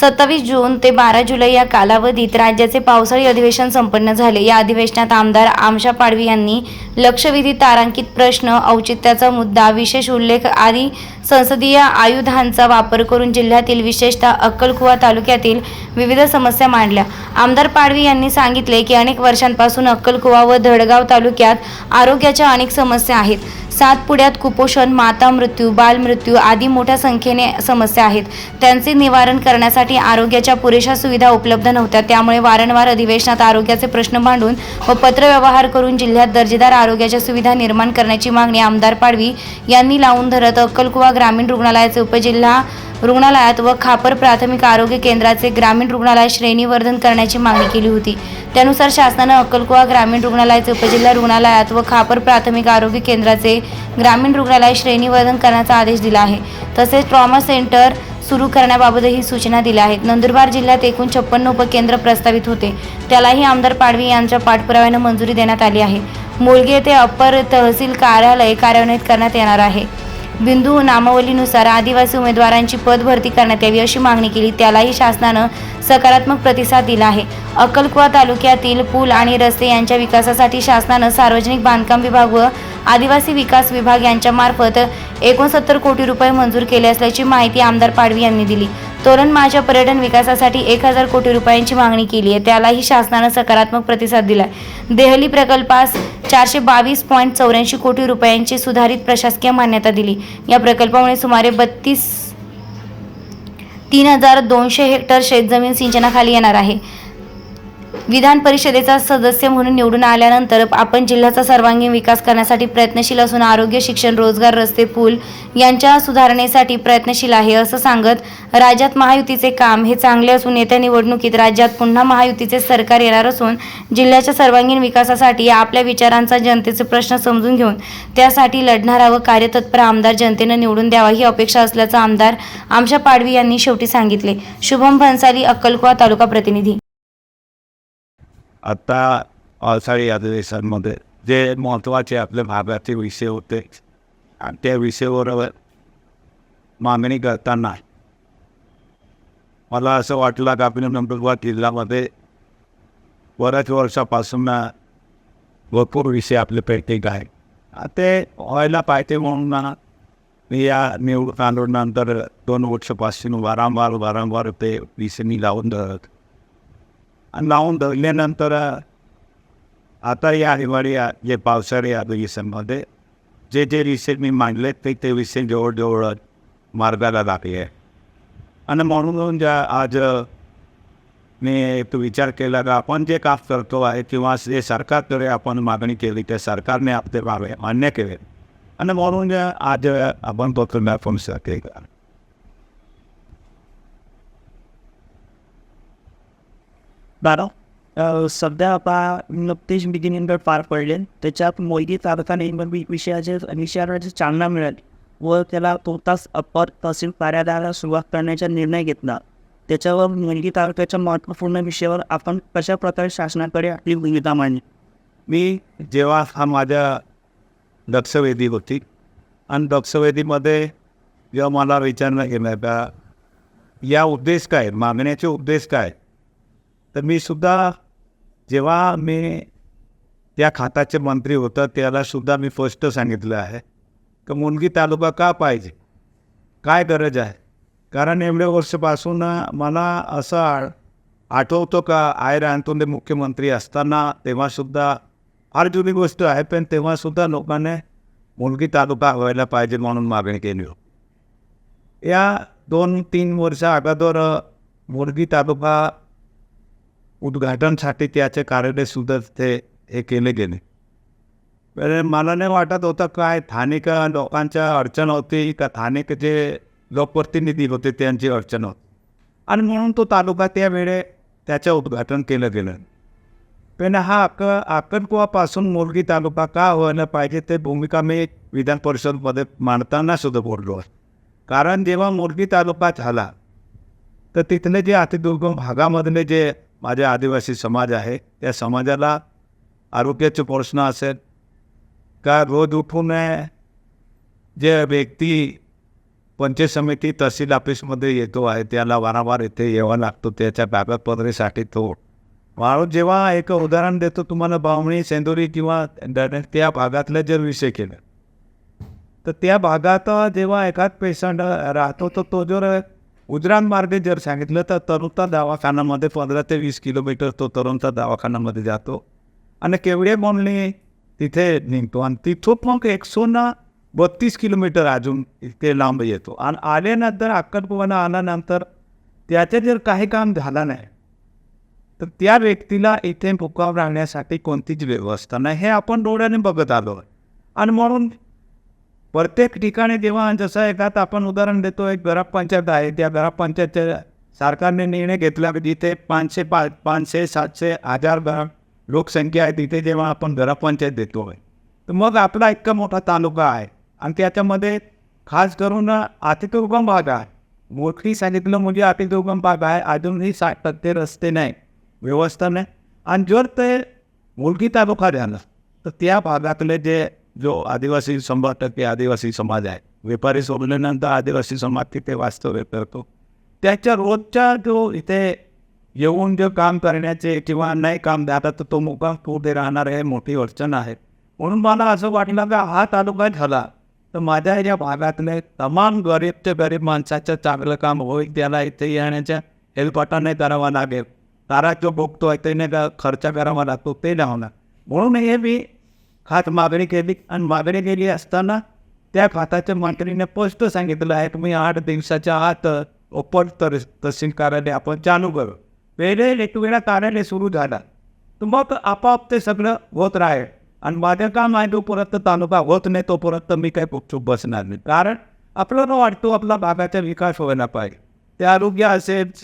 सत्तावीस जून ते बारा जुलै या कालावधीत राज्याचे पावसाळी अधिवेशन संपन्न झाले. या अधिवेशनात आमदार आमशा पाडवी यांनी लक्षवेधी तारांकित प्रश्न औचित्याचा मुद्दा विशेष उल्लेख आदी संसदीय आयुधांचा वापर करून जिल्ह्यातील विशेषतः अक्कलकुवा तालुक्यातील विविध समस्या मांडल्या. आमदार पाडवी यांनी सांगितले की अनेक वर्षांपासून अक्कलकुवा व धडगाव तालुक्यात आरोग्याच्या अनेक समस्या आहेत. सातपुड्यात कुपोषण माता मृत्यू बालमृत्यू आदी मोठ्या संख्येने समस्या आहेत. त्यांचे निवारण करण्यासाठी आरोग्याच्या पुरेशा सुविधा उपलब्ध नव्हत्या. त्यामुळे वारंवार अधिवेशनात आरोग्याचे प्रश्न मांडून व पत्रव्यवहार करून जिल्ह्यात दर्जेदार आरोग्याच्या सुविधा निर्माण करण्याची मागणी आमदार पाडवी यांनी लावून धरत अक्कलकुवा ग्रामीण रुग्णालयाचे उपजिल्हा रुग्णालयात व खापर प्राथमिक आरोग्य केंद्राचे ग्रामीण रुग्णालय श्रेणीवर्धन करण्याची मागणी केली होती. त्यानुसार शासनानं अक्कलकुवा ग्रामीण रुग्णालयाचे उपजिल्हा रुग्णालयात व खापर प्राथमिक आरोग्य केंद्राचे ग्रामीण रुग्णालय श्रेणीवर्धन करण्याचा आदेश दिला आहे. तसेच ट्रॉमा सेंटर सुरू करण्याबाबतही सूचना दिल्या आहेत. नंदुरबार जिल्ह्यात एकूण छप्पन्न उपकेंद्र प्रस्तावित होते. त्यालाही आमदार पाडवी यांच्या पाठपुराव्यानं मंजुरी देण्यात आली आहे. मुळगे येथे अप्पर तहसील कार्यालय कार्यान्वित करण्यात येणार आहे. बिंदू नामावलीनुसार आदिवासी उमेदवारांची पद भरती करण्यात यावी अशी मागणी केली. त्यालाही शासनानं सकारात्मक प्रतिसाद दिला आहे. अक्कलकुवा तालुक्यातील पूल आणि रस्ते यांच्या विकासासाठी शासनानं सार्वजनिक बांधकाम विभाग व आदिवासी विकास विभाग यांच्यामार्फत एकोणसत्तर कोटी रुपये मंजूर केले असल्याची माहिती आमदार पाडवी यांनी दिली. तोरणमाळच्या पर्यटन विकासासाठी एक हजार कोटी रुपयांची मागणी केली आहे. त्यालाही शासनानं सकारात्मक प्रतिसाद दिलाय. देहली प्रकल्पास चारशे बावीस पॉईंट चौऱ्याऐंशी कोटी रुपयांची सुधारित प्रशासकीय मान्यता दिली. या प्रकल्पामुळे सुमारे बत्तीस तीन हजार दोनशे हेक्टर शेतजमीन सिंचनाखाली येणार आहे. विधान परिषदेचा सदस्य म्हणून निवडून आल्यानंतर आपण जिल्ह्याचा सर्वांगीण विकास करण्यासाठी प्रयत्नशील असून आरोग्य शिक्षण रोजगार रस्ते पूल यांच्या सुधारणेसाठी प्रयत्नशील आहे असं सांगत राज्यात महायुतीचे काम हे चांगले असून येत्या निवडणुकीत राज्यात पुन्हा महायुतीचे सरकार येणार असून जिल्ह्याच्या सर्वांगीण विकासासाठी आपल्या विचारांचा जनतेचे प्रश्न समजून घेऊन त्यासाठी लढणारा व कार्यतत्पर आमदार जनतेनं निवडून द्यावा ही अपेक्षा असल्याचं आमदार आमशा पाडवी यांनी शेवटी सांगितले. शुभम भन्साली अक्कलकुवा तालुका प्रतिनिधी. आत्ता पावसाळी oh, अधिवेशनमध्ये जे महत्त्वाचे आपल्या भागाचे विषय होते आणि त्या विषयाबरोबर मागणी करताना मला असं वाटलं की आपल्या नंदुरबार जिल्ह्यामध्ये बऱ्याच वर्षापासून भरपूर विषय आपले प्रत्येक आहे ते व्हायला पाहिजे म्हणून ना मी या निवडून आल्यानंतर दोन वर्षापासून वारंवार वारंवार ते विषय मी लावून धरत लावून धरल्यानंतर आता या हिवाळी या- जे पावसाळी अधिवेशनमध्ये जे जे विषय मी मांडले ते ते विषय जवळजवळ मार्गाला लागले आहे आणि म्हणून ज्या आज मी एक विचार केला का आपण जे काम करतो आहे किंवा जे सरकारकडे आपण मागणी केली त्या सरकारने आपले मागणे मान्य केले. आणि म्हणून आज आपण तो आपण केला दादा uh, सध्या आता नुकतेच बिगिनिंग पार पडले त्याच्यात मोदी तारखाने विषयाचे विषयाला चालना मिळाली व त्याला तोताच अपर तहसील कार्यालयाला सुरुवात करण्याचा निर्णय घेतला. त्याच्यावर मुलगी तालुक्याच्या महत्त्वपूर्ण विषयावर आपण कशा प्रकारे शासनाकडे आपली भूमिका मांडली? मी जेव्हा हा माझ्या दक्षवेदी होती आणि दक्षवेदीमध्ये जेव्हा मला विचारणं केलं का या उद्देश काय? मागण्याचे उद्देश काय? तर मी सुद्धा जेव्हा मी त्या खात्याचे मंत्री होतं त्याला सुद्धा मी स्पष्ट सांगितलं आहे. की मुलगी तालुका का पाहिजे? काय गरज आहे? कारण एवढ्या वर्षापासून मला असं आठवतो का आयर अंतोंदे मुख्यमंत्री असताना तेव्हासुद्धा फार जुनी गोष्ट आहे पण तेव्हासुद्धा लोकांनी मुलगी तालुका व्हायला पाहिजे म्हणून मागणी केली होती. या दोन तीन वर्ष अगोदर मुलगी तालुका उद्घाटनसाठी त्याचे कार्यालय सुद्धा ते हे केले गेले. पण मला नाही वाटत होतं काय स्थानिक लोकांच्या अडचण होती का स्थानिक जे लोकप्रतिनिधी होते त्यांची अडचण होती. आणि म्हणून तो तालुका त्यावेळे त्याचं उद्घाटन केलं गेलं. पण हा अक आकणकुवापासून मुलगी तालुका का व्हायला पाहिजे ते भूमिका मी विधान परिषदमध्ये मांडताना सुद्धा बोललो आहे. कारण जेव्हा मुलगी तालुका झाला तर तिथले जे अतिदुर्गम भागामधले जे माझे आदिवासी समाज आहे. त्या समाजाला आरोग्याचे प्रश्न असेल का रोज उठून जे व्यक्ती पंचायत समिती तहसील ऑफिसमध्ये येतो आहे त्याला वारंवार इथे यावं लागतो त्याच्या कागदपत्रेसाठी तो. माणूस जेव्हा एक उदाहरण देतो तुम्हाला बावणी सेंदुरी किंवा ड- त्या भागातले जर विषय केलं तर त्या भागात जेव्हा एखाद पेशंट राहतो तर तो जर उजरांमार्गे जर सांगितलं तर तरुणता दवाखान्यामध्ये पंधरा ते वीस किलोमीटर तो तरुणता दवाखान्यामध्ये जातो. आणि केवढे बोलणे तिथे निघतो. आणि तिथून मग एकशे ना बत्तीस किलोमीटर अजून इथे लांब येतो. आणि आल्यानंतर अक्कलकुवाना आल्यानंतर त्याचे जर काही काम झालं नाही तर त्या व्यक्तीला इथे मुक्काम राहण्यासाठी कोणतीच व्यवस्था नाही. हे आपण डोळ्याने बघत आलो. आहे आणि म्हणून प्रत्येक ठिकाणी जेव्हा जसं एखाद आपण उदाहरण देतो एक ग्रामपंचायत आहे त्या ग्रामपंचायतच्या सरकारने निर्णय घेतला की जिथे पाचशे पा पाचशे सातशे हजार ग्राम लोकसंख्या आहे तिथे जेव्हा आपण ग्रामपंचायत देतो. आहे तर मग आपला इतका मोठा तालुका आहे आणि त्याच्यामध्ये खास करून अतिदुर्गम भाग आहे. मोठी सांगितलं म्हणजे अतिदुर्गम भाग आहे अजूनही साठ टक्के रस्ते नाही व्यवस्था नाही. आणि जर ते मुलगी तालुका झाला तर त्या भागातले जे जो आदिवासी समाज टक्के आदिवासी समाज आहे. व्यापारी सोडल्यानंतर आदिवासी समाज तिथे वास्तव्य करतो. त्याच्या रोजच्या जो इथे येऊन जे काम करण्याचे किंवा नाही काम द्यायला तर तो मुकाम कुठे राहणार आहे मोठी अडचण आहे. म्हणून मला असं वाटलं की हा तालुका झाला तर माझ्या या भागातले तमाम गरीब ते गरीब माणसाचं चांगलं काम होईल त्याला इथे येण्याच्या हेलपाटा नाही करावा लागेल. तारा जो भोगतोय त्याने का खर्च करावा लागतो ते लावणार. म्हणून हे मी खात मागणी केली आणि मागणी केली असताना त्या खाताच्या मंत्रीने स्पष्ट सांगितलं आहे तुम्ही आठ दिवसाच्या आत ओपन तर तहसील कार्यालय आपण चालू करू. पहिले एक वेळा कार्यालय सुरू झाला. तर मग आपोआप ते सगळं होत राहील आणि माझं काम आहे तोपर्यंत तालुका होत नाही तोपर्यंत मी काही गुपचूप बसणार नाही. कारण आपल्याला वाटतो आपला भागाचा विकास व्हायला पाहिजे. ते आरोग्य असेल